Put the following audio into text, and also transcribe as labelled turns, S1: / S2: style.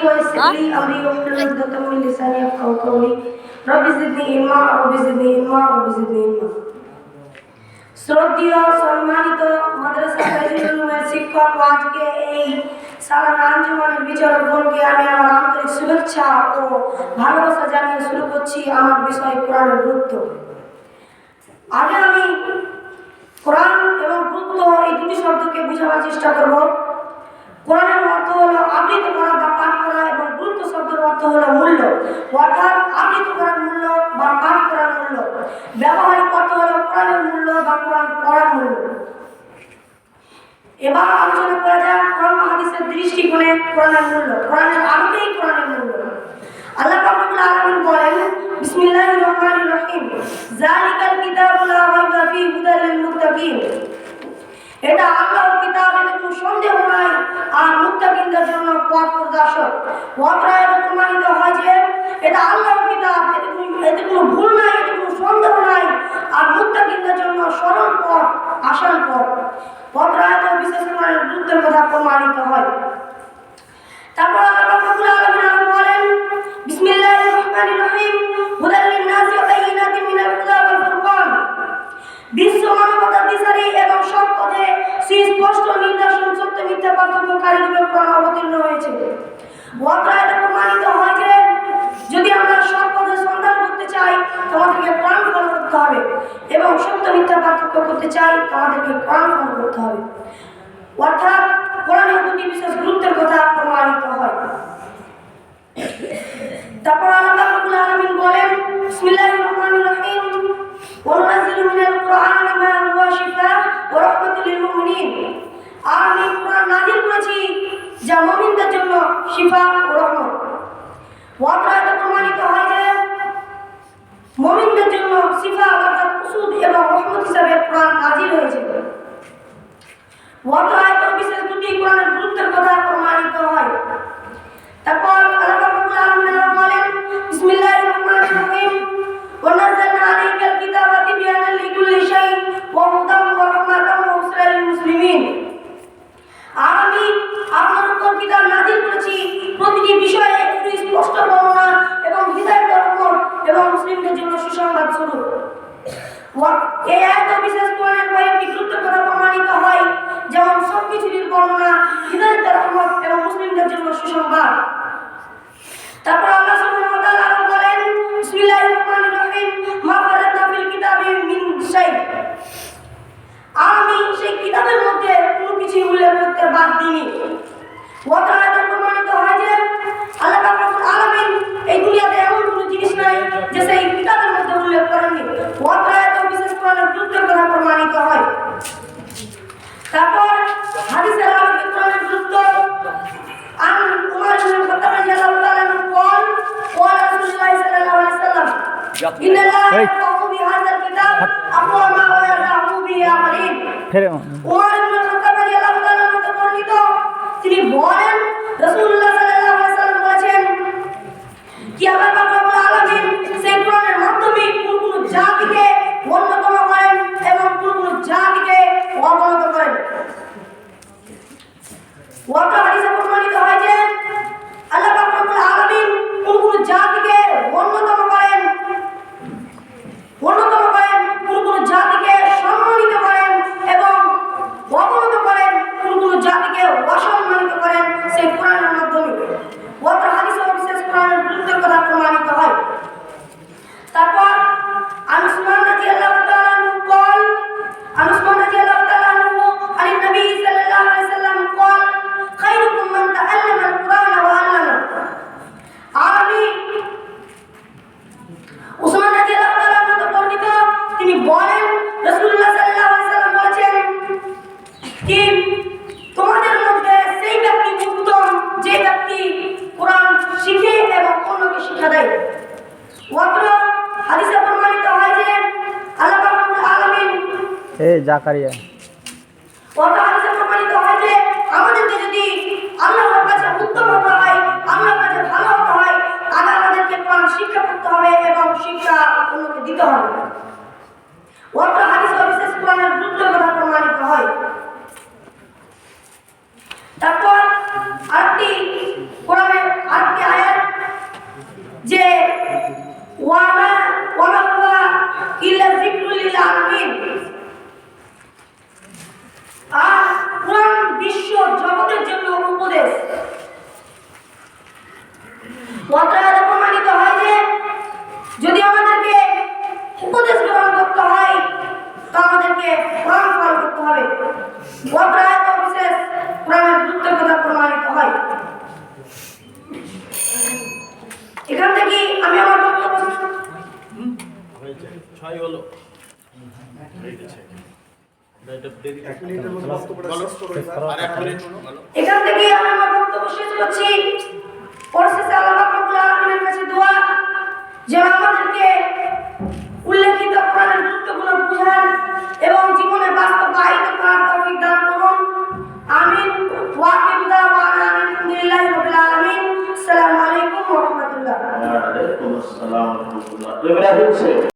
S1: ويسر لي أمري واحلل عقدة من لساني يفقهوا قولي رب زدني علما رب زدني علما رب زدني علما শ্রদ্ধীয় সম্মানিত মাদ্রাসা কাজীরুমের শিক্ষক ও আজকে এই সালান আঞ্জুমানের বিচারক বোনকে আমি আমার আন্তরিক শুভেচ্ছা ও ভালোবাসা জানিয়ে শুরু করছি আমার বিষয় কোরআনের গুরুত্ব আগে আমি কোরআন এবং গুরুত্ব এই দুটি শব্দকে বোঝাবার চেষ্টা করব কোরআনের অর্থাৎ আবৃত করার মূল্য বা পাঠ করার মূল্য, ব্যবহারিক অর্থ হলো কোরআনের মূল্য বা কোরআন পড়ার মূল্য। এবার আলোচনা করা যাক কোরআন হাদিসের দৃষ্টিকোণে কোরআনের মূল্য, কোরআনের আলোকেই কোরআনের মূল্য। আল্লাহ রাব্বুল আলামিন বলেন, বিসমিল্লাহির রহমানির রহিম জালিকাল কিতাবুল লা রাইবা হুদাল মুত্তাকিন। এটা আল্লাহর কিতাব এতে কোনো সন্দেহ নাই, আর মুত্তাকিনদের জন্য পথ প্রদর্শক এতে প্রমাণিত এটা আল্লাহর কিতাব, এতে কোনো এতে কোনো ভুল নাই, এতে কোনো সন্দেহ নাই। আর মুত্তাকিনদের জন্য সরল পথ আসান পথ। পথরা বিশেষ করে গুরুত্বের কথা প্রমাণিত হয়। তারপর আল্লাহ রাব্বুল আলামিন বলেন, বিসমিল্লাহির রহমানির রহিম, হুদাল লিন-নাসি ওয়া বায়িনাতিন মিনাল হুদা ওয়াল ফুরকান। বিশ্ব মানবতার দিশারি এবং সব পথে সুস্পষ্ট নির্দেশন সত্য মিথ্যা পার্থক্যকারী রূপে কোরআন অবতীর্ণ হয়েছে। ওয়াকরাতে প্রমাণিত হয় যে যদি আমরা সব পথে সন্ধান করতে চাই তোমাদেরকে কোরআন ফলো করতে হবে এবং সত্য মিথ্যা পার্থক্য করতে চাই তোমাদেরকে কোরআন ফলো করতে হবে। অর্থাৎ কোরআনের দুটি বিশেষ গুরুত্বের কথা প্রমাণিত হয়। তারপর আল্লাহ রাব্বুল আলামিন বলেন, বিসমিল্লাহির রহমানির রহিম। ওয়া নুনাজ্জিলু মিনাল কুরআনি মা হুয়া শিফা ওয়া রাহমাতুল লিল মুমিনিন। আমি কোরআন নাযিল করেছি যা মুমিনদের জন্য শিফা ও রহমত। ওয়াকরাতে প্রমাণিত হয় যে মুমিনদের জন্য শিফা অর্থাৎ ওষুধ এবং রহমত হিসাবে কোরআন নাযিল বর্ণিত। তিনি বলেন রাসূলুল্লাহ
S2: এ জাকারিয়া।
S1: প্রমাণিত হয় যে আমাদেরকে যদি আল্লাহর কাছে উত্তম হয়, আল্লাহর কাছে ভালো হয়, তাহলে আমাদেরকে শিক্ষা করতে হবে এবং শিক্ষা অন্যকে দিতে হবে। ওয়াক্র হাদিসে বিশেষ কথা প্রমাণিত হয়। তারপর আরেকটি
S3: এখান থেকে
S4: আমি আমার ছয় হলো।
S1: এখান থেকে আমি আমার বক্তব্য শেষ করছি। পরশেষে আল্লাহ রাব্বুল আলামিনের কাছে দোয়া যে আমাদেরকে উল্লেখিত কোরআনের গুরুত্বগুলো বুঝান আসসালামু